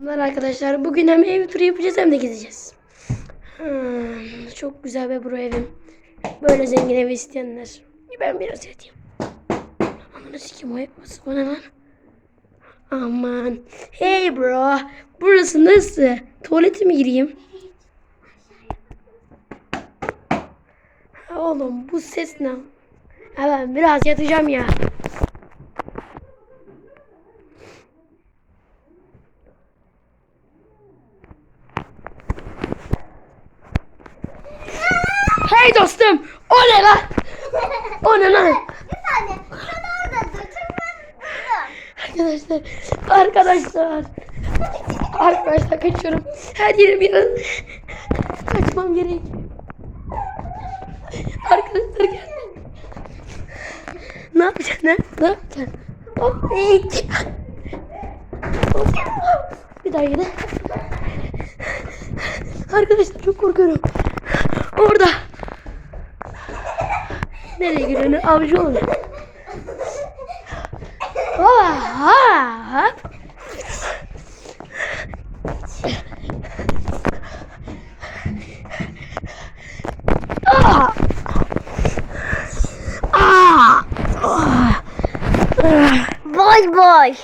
Merhaba arkadaşlar. Bugün hem ev turu yapacağız hem de gideceğiz. Hmm, çok güzel be bro evim. Böyle zengin evi isteyenler. Ben biraz yatayım. Aman sikim o ev nasıl lan? Aman. Hey bro. Burası nasıl? Tuvalete mi gireyim? Oğlum bu ses ne? Ha, biraz yatacağım ya. Hey dostum. O ne lan? O ne lan? Bir saniye. Sen orada dur. Arkadaşlar. Arkadaşlar. Arkadaşlar kaçıyorum. Her yerim yalan. Kaçmam gerek. Arkadaşlar gel. Ne yapacaksın ne? Ne yapacaksın? Hop. Bir daha yine. Arkadaşlar çok korkuyorum. Orada. Nereye gidiyorsun? Avcı olun. Hop, hop. Boy boy.